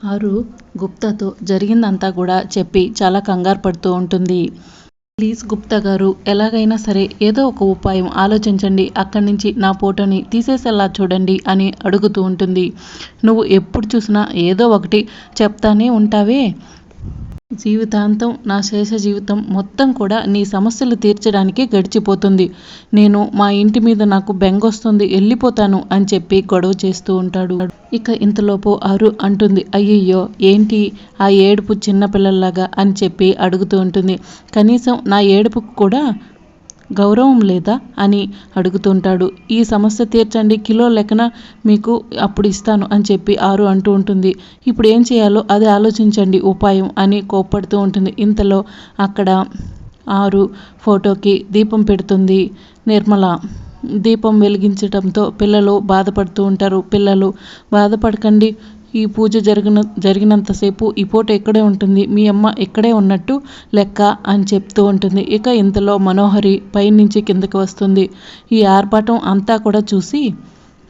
ఆరు గుప్తాతో జరిగిందంతా కూడా చెప్పి చాలా కంగారు పడుతూ ఉంటుంది. ప్లీజ్ గుప్తా గారు ఎలాగైనా సరే ఏదో ఒక ఉపాయం ఆలోచించండి. అక్కడి నుంచి నా ఫోటోని తీసేసేలా చూడండి అని అడుగుతూ ఉంటుంది. నువ్వు ఎప్పుడు చూసినా ఏదో ఒకటి చెప్తానే ఉంటావే? జీవితాంతం నా శేష జీవితం మొత్తం కూడా నీ సమస్యలు తీర్చడానికి గడిచిపోతుంది. నేను మా ఇంటి మీద నాకు బెంగొస్తుంది వెళ్ళిపోతాను అని చెప్పి గొడవ చేస్తూ ఉంటాడు. ఇక ఇంతలోపు అరు అంటుంది అయ్యయ్యో ఏంటి ఆ ఏడుపు చిన్నపిల్లల్లాగా? అని చెప్పి అడుగుతూ ఉంటుంది. కనీసం నా ఏడుపుకు కూడా గౌరవం లేదా అని అడుగుతుంటాడు. ఈ సమస్య తీర్చండి కిలో లెక్కన మీకు అప్పుడు ఇస్తాను అని చెప్పి ఆరు అంటూ ఉంటుంది. ఇప్పుడు ఏం చేయాలో అది ఆలోచించండి ఉపాయం అని కోప్పడుతూ ఉంటుంది. ఇంతలో అక్కడ ఆరు ఫోటోకి దీపం పెడుతుంది. నిర్మల దీపం వెలిగించడంతో పిల్లలు బాధపడుతూ ఉంటారు. పిల్లలు బాధపడకండి ఈ పూజ జరిగిన జరిగినంతసేపు ఈ పూట ఇక్కడే ఉంటుంది? మీ అమ్మ ఇక్కడే ఉన్నట్టు లెక్క అని చెప్తూ ఉంటుంది. ఇక ఇంతలో మనోహరి పైనుంచి కిందకి వస్తుంది. ఈ ఆర్భాటం అంతా కూడా చూసి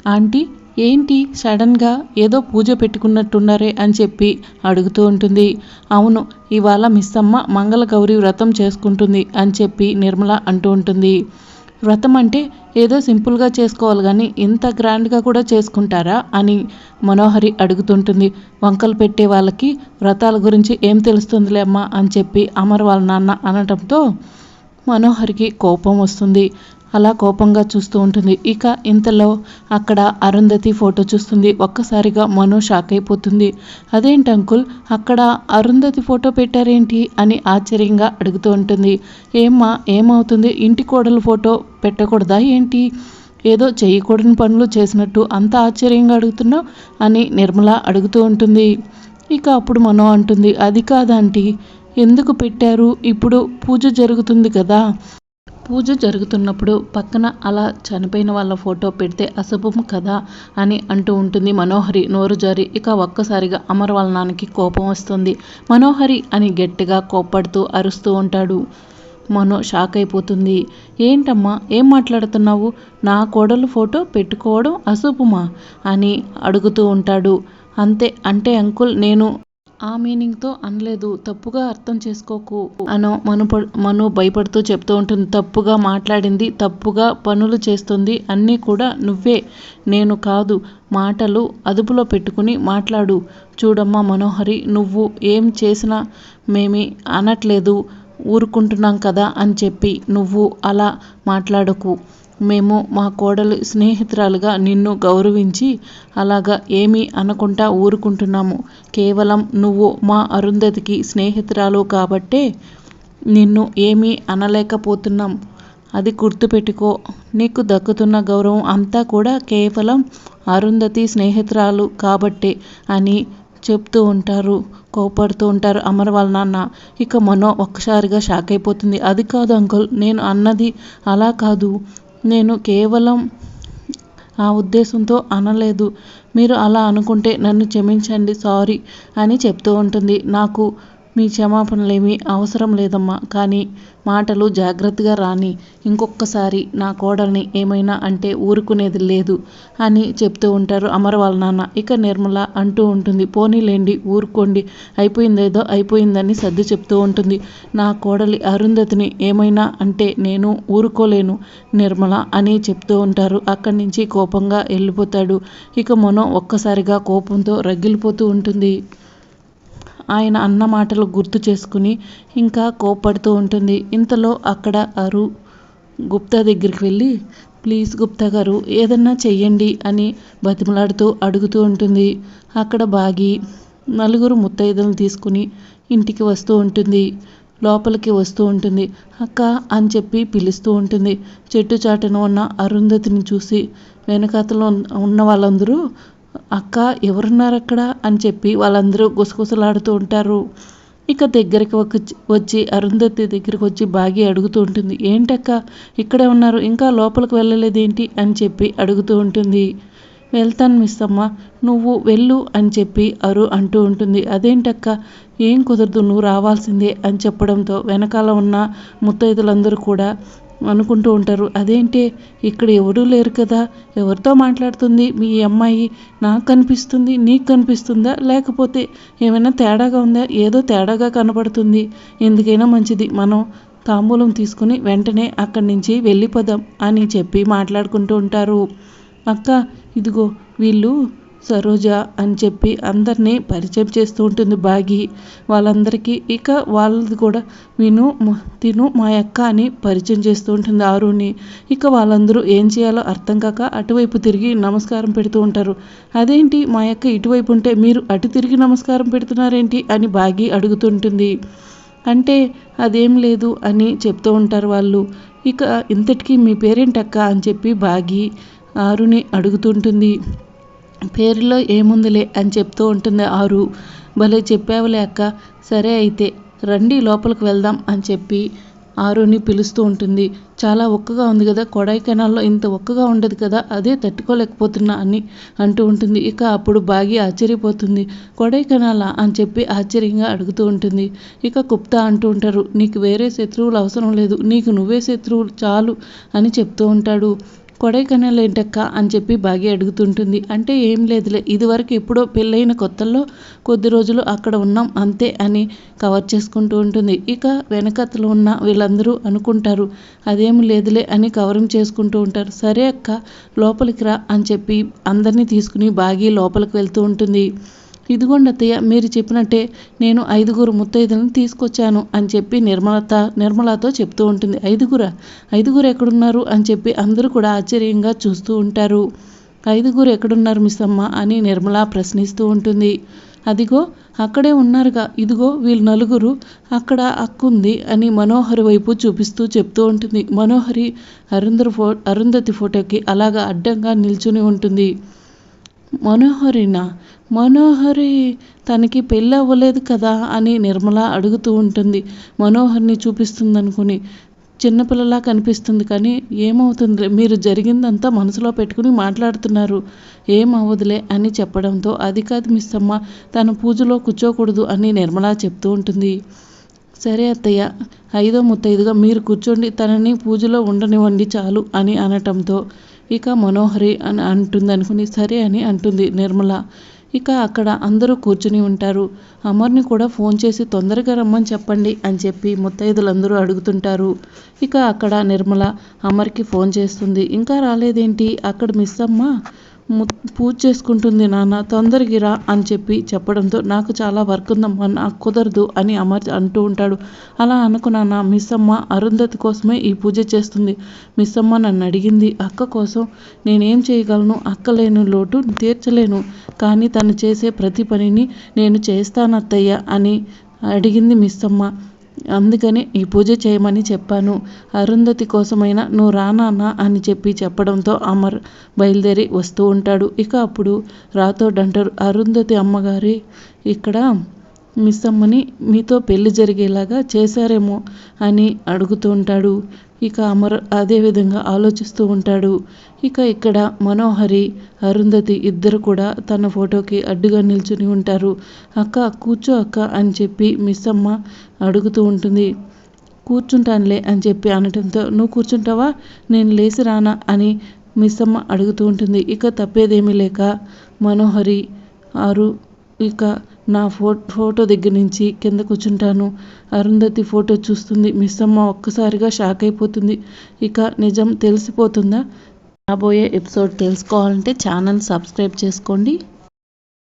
ఆంటీ ఏంటి? సడన్గా ఏదో పూజ పెట్టుకున్నట్టున్నారే అని చెప్పి అడుగుతూ ఉంటుంది. అవును ఇవాళ మిస్ అమ్మ మంగళగౌరి వ్రతం చేసుకుంటుంది అని చెప్పి నిర్మల అంటూ ఉంటుంది. వ్రతం అంటే ఏదో సింపుల్గా చేసుకోవాలి కానీ ఇంత గ్రాండ్గా కూడా చేసుకుంటారా అని మనోహరి అడుగుతుంటుంది. వంకలు పెట్టే వాళ్ళకి వ్రతాల గురించి ఏం తెలుస్తుందిలే అమ్మా అని చెప్పి అమర్ వాళ్ళ నాన్న అనటంతో మనోహరికి కోపం వస్తుంది. అలా కోపంగా చూస్తూ ఉంటుంది. ఇక ఇంతలో అక్కడ అరుంధతి ఫోటో చూస్తుంది. ఒక్కసారిగా మనో షాక్ అయిపోతుంది. అదేంటి అంకుల్? అక్కడ అరుంధతి ఫోటో పెట్టారేంటి? అని ఆశ్చర్యంగా అడుగుతూ ఉంటుంది. ఏమ్మా ఏమవుతుంది? ఇంటి కోడలు ఫోటో పెట్టకూడదా ఏంటి? ఏదో చేయకూడని పనులు చేసినట్టు అంత ఆశ్చర్యంగా అడుగుతున్నావు? అని నిర్మల అడుగుతూ ఉంటుంది. ఇక అప్పుడు మనో అంటుంది. అది కాదంటీ ఎందుకు పెట్టారు? ఇప్పుడు పూజ జరుగుతుంది కదా. పూజ జరుగుతున్నప్పుడు పక్కన అలా చనిపోయిన వాళ్ళ ఫోటో పెడితే అశుభం కదా అని అంటూ ఉంటుంది మనోహరి. నోరు జారి. ఇక ఒక్కసారిగా అమర్ వాళ్ళ నాన్నకి కోపం వస్తుంది. మనోహరి అని గట్టిగా కోప్పడుతూ అరుస్తూ ఉంటాడు. మనో షాక్ అయిపోతుంది. ఏంటమ్మా? ఏం మాట్లాడుతున్నావు? నా కోడలు ఫోటో పెట్టుకోవడం అశుభమా? అని అడుగుతూ ఉంటాడు. అంతే. అంటే అంకుల్ నేను ఆ మీనింగ్తో అనలేదు. తప్పుగా అర్థం చేసుకోకు అనో మను మను భయపడుతూ చెప్తూ ఉంటుంది. తప్పుగా మాట్లాడింది తప్పుగా పనులు చేస్తుంది అన్నీ కూడా నువ్వే. నేను కాదు. మాటలు అదుపులో పెట్టుకుని మాట్లాడు. చూడమ్మా మనోహరి నువ్వు ఏం చేసినా మేమి అనట్లేదు. ఊరుకుంటున్నాం కదా అని చెప్పి నువ్వు అలా మాట్లాడకు. మేము మా కోడలు స్నేహితురాలుగా నిన్ను గౌరవించి అలాగా ఏమీ అనకుండా ఊరుకుంటున్నాము. కేవలం నువ్వు మా అరుంధతికి స్నేహితురాలు కాబట్టే నిన్ను ఏమీ అనలేకపోతున్నాం. అది గుర్తుపెట్టుకో. నీకు దక్కుతున్న గౌరవం అంతా కూడా కేవలం అరుంధతి స్నేహితురాలు కాబట్టే అని చెప్తూ ఉంటారు. కోపడుతూ ఉంటారు అమర్ వాళ్ళ నాన్న. ఇక మనో ఒక్కసారిగా షాక్ అయిపోతుంది. అది కాదు అంకుల్ నేను అన్నది అలా కాదు. నేను కేవలం ఆ ఉద్దేశంతో అనలేదు. మీరు అలా అనుకుంటే నన్ను క్షమించండి సారీ అని చెప్తూ ఉంటుంది. నాకు మీ క్షమాపణలేమీ అవసరం లేదమ్మా. కానీ మాటలు జాగ్రత్తగా రాని ఇంకొకసారి నా కోడల్ని ఏమైనా అంటే ఊరుకునేది లేదు అని చెప్తూ ఉంటారు అమర వాళ్ళ నాన్న. ఇక నిర్మల అంటూ ఉంటుంది పోనీలేండి ఊరుకోండి అయిపోయిందేదో అయిపోయిందని సర్ది చెప్తూ ఉంటుంది. నా కోడలి అరుంధతిని ఏమైనా అంటే నేను ఊరుకోలేను నిర్మల అని చెప్తూ ఉంటారు. అక్కడి నుంచి కోపంగా వెళ్ళిపోతాడు. ఇక మనం ఒక్కసారిగా కోపంతో రగిలిపోతూ ఉంటుంది. ఆయన అన్న మాటలు గుర్తు చేసుకుని ఇంకా కోప్పడుతూ ఉంటుంది. ఇంతలో అక్కడ అరు గుప్తా దగ్గరికి వెళ్ళి ప్లీజ్ గుప్తా గారు ఏదన్నా చెయ్యండి అని బతిమలాడుతూ అడుగుతూ ఉంటుంది. అక్కడ బాగి నలుగురు ముత్తైదులను తీసుకుని ఇంటికి వస్తూ ఉంటుంది. లోపలికి వస్తూ ఉంటుంది. అక్క అని చెప్పి పిలుస్తూ ఉంటుంది. చెట్టు చాటున ఉన్న అరుంధతిని చూసి వెనకాతలో ఉన్న వాళ్ళందరూ అక్క ఎవరున్నారు అక్కడ అని చెప్పి వాళ్ళందరూ గుసగుసలాడుతూ ఉంటారు. ఇక దగ్గరికి వచ్చి అరుంధతి దగ్గరికి వచ్చి బాగి అడుగుతూ ఉంటుంది. ఏంటక్క ఇక్కడే ఉన్నారు. ఇంకా లోపలికి వెళ్ళలేదేంటి? అని చెప్పి అడుగుతూ ఉంటుంది. వెళ్తాను మిస్ అమ్మ నువ్వు వెళ్ళు అని చెప్పి అరు అంటూ ఉంటుంది. అదేంటక్క? ఏం కుదరదు. నువ్వు రావాల్సిందే అని చెప్పడంతో వెనకాల ఉన్న ముత్తైదులందరూ కూడా అనుకుంటూ ఉంటారు. అదేంటి ఇక్కడ ఎవరూ లేరు కదా ఎవరితో మాట్లాడుతుంది? మీ అమ్మాయి నాకు కనిపిస్తుంది నీకు కనిపిస్తుందా? లేకపోతే ఏమైనా తేడాగా ఉందా? ఏదో తేడాగా కనపడుతుంది ఎందుకైనా మంచిది. మనం తాంబూలం తీసుకుని వెంటనే అక్కడి నుంచి వెళ్ళిపోదాం అని చెప్పి మాట్లాడుకుంటూ ఉంటారు. అక్క ఇదిగో వీళ్ళు సరోజ అని చెప్పి అందరినీ పరిచయం చేస్తూ ఉంటుంది బాగి. వాళ్ళందరికీ ఇక వాళ్ళది కూడా విను తిను మా అక్క అని పరిచయం చేస్తూ ఉంటుంది ఆరుని ఇక వాళ్ళందరూ ఏం చేయాలో అర్థం కాక అటువైపు తిరిగి నమస్కారం పెడుతూ ఉంటారు. అదేంటి మా అక్క ఇటువైపు ఉంటే మీరు అటు తిరిగి నమస్కారం పెడుతున్నారేంటి? అని బాగి అడుగుతుంటుంది అంటే అదేం లేదు అని చెప్తూ ఉంటారు వాళ్ళు. ఇక ఇంతటికీ మీ పేరేంటక్క? అని చెప్పి బాగి ఆరుని అడుగుతుంటుంది పేరులో ఏముందిలే అని చెప్తూ ఉంటుంది ఆరు. భలే చెప్పావులే అక్క. సరే అయితే రండి లోపలికి వెళ్దాం అని చెప్పి ఆరుని పిలుస్తూ ఉంటుంది. చాలా ఒక్కగా ఉంది కదా కొడైకెనాల్లో ఇంత ఒక్కగా ఉండదు కదా అదే తట్టుకోలేకపోతున్నా అని అంటూ ఉంటుంది. ఇక అప్పుడు బాగి ఆశ్చర్యపోతుంది. కొడైకెనాలా అని చెప్పి ఆశ్చర్యంగా అడుగుతూ ఉంటుంది. ఇక కుప్తా అంటూ ఉంటారు నీకు వేరే శత్రువులు అవసరం లేదు నీకు నువ్వే శత్రువులు చాలు అని చెప్తూ ఉంటాడు. కొడైకెనాల్ ఏంటక్క అని చెప్పి బాగి అడుగుతుంటుంది. అంటే ఏం లేదులే ఇదివరకు ఎప్పుడో పెళ్ళైన కొత్తల్లో కొద్ది రోజులు అక్కడ ఉన్నాం అంతే అని కవర్ చేసుకుంటూ ఉంటుంది. ఇక వెనకతలో ఉన్న వీళ్ళందరూ అనుకుంటారు అదేం లేదులే అని కవరింగ్ చేసుకుంటూ ఉంటారు. సరే అక్క లోపలికి రా అని చెప్పి అందరినీ తీసుకుని బాగి లోపలికి వెళ్తూ ఉంటుంది. ఇదిగోండత్తయ్య మీరు చెప్పినట్టే నేను ఐదుగురు ముత్తైదులను తీసుకొచ్చాను అని చెప్పి నిర్మలత నిర్మలతో చెప్తూ ఉంటుంది. ఐదుగురా? ఐదుగురు ఎక్కడున్నారు? అని చెప్పి అందరూ కూడా ఆశ్చర్యంగా చూస్తూ ఉంటారు. ఐదుగురు ఎక్కడున్నారు మిస్ అమ్మ అని నిర్మల ప్రశ్నిస్తూ ఉంటుంది. అదిగో అక్కడే ఉన్నారుగా. ఇదిగో వీళ్ళు నలుగురు అక్కడ అక్కుంది అని మనోహరి వైపు చూపిస్తూ చెప్తూ ఉంటుంది. మనోహరి అరుంధర్ ఫో అరుంధతి ఫోటోకి అలాగా అడ్డంగా నిల్చుని ఉంటుంది. మనోహరినా? మనోహరి తనకి పెళ్ళి అవ్వలేదు కదా అని నిర్మల అడుగుతూ ఉంటుంది. మనోహర్ని చూపిస్తుందనుకుని చిన్నపిల్లలా కనిపిస్తుంది కానీ ఏమవుతుంది మీరు జరిగిందంతా మనసులో పెట్టుకుని మాట్లాడుతున్నారు. ఏమవ్వదులే అని చెప్పడంతో అది కాదు మిస్సమ్మ తను తన పూజలో కూర్చోకూడదు అని నిర్మల చెప్తూ ఉంటుంది. సరే అత్తయ్య ఐదో ముత్తైదుగా మీరు కూర్చోండి తనని పూజలో ఉండనివ్వండి చాలు అని అనటంతో ఇక మనోహరి అని అంటుంది అనుకుని సరే అని అంటుంది నిర్మల. ఇక అక్కడ అందరూ కూర్చుని ఉంటారు. అమర్ని కూడా ఫోన్ చేసి తొందరగా రమ్మని చెప్పండి అని చెప్పి ముత్తైదులందరూ అడుగుతుంటారు. ఇక అక్కడ నిర్మల అమర్కి ఫోన్ చేస్తుంది. ఇంకా రాలేదేంటి? అక్కడ మిస్ అమ్మ? పూజ చేసుకుంటుంది నాన్న తొందరగా రా అని చెప్పి చెప్పడంతో నాకు చాలా వర్క్ ఉందమ్మా నాకు కుదరదు అని అమర్ అంటూ ఉంటాడు. అలా అనుకున్నానా మిస్ అమ్మ అరుంధతి కోసమే ఈ పూజ చేస్తుంది. మిస్ అమ్మ నన్ను అడిగింది అక్క కోసం నేనేం చేయగలను? అక్క లేని లోటు తీర్చలేను కానీ తను చేసే ప్రతి పనిని నేను చేస్తానత్తయ్య అని అడిగింది మిస్ అమ్మ అందుకని ఈ పూజ చేయమని చెప్పాను. అరుంధతి కోసమైనా నువ్వు రానాన్న అని చెప్పి చెప్పడంతో అమర్ బయలుదేరి వస్తూ ఉంటాడు. ఇక అప్పుడు రాథోడ్ అంటారు అరుంధతి అమ్మగారి ఇక్కడ మిస్ అమ్మని మీతో పెళ్ళి జరిగేలాగా చేశారేమో అని అడుగుతూ ఉంటాడు. ఇక అమర్ అదే విధంగా ఆలోచిస్తూ ఉంటాడు. ఇక ఇక్కడ మనోహరి అరుంధతి ఇద్దరు కూడా తన ఫోటోకి అడ్డుగా నిల్చుని ఉంటారు. అక్క కూర్చో అక్క అని చెప్పి మిస్ అమ్మ అడుగుతూ ఉంటుంది. కూర్చుంటానులే అని చెప్పి అనటంతో నువ్వు కూర్చుంటావా? నేను లేచి రానా? అని మిస్ అమ్మ అడుగుతూ ఉంటుంది. ఇక తప్పేదేమీ లేక మనోహరి ఆరు ఇక నా ఫో ఫోటో దగ్గర నుంచి కింద కూర్చుంటాను. అరుంధతి ఫోటో చూస్తుంది. మిస్ అమ్మ ఒక్కసారిగా షాక్ అయిపోతుంది. ఇక నిజం తెలిసిపోతుందా? రాబోయే ఎపిసోడ్ తెలుసుకోవాలంటే ఛానల్ సబ్స్క్రైబ్ చేసుకోండి.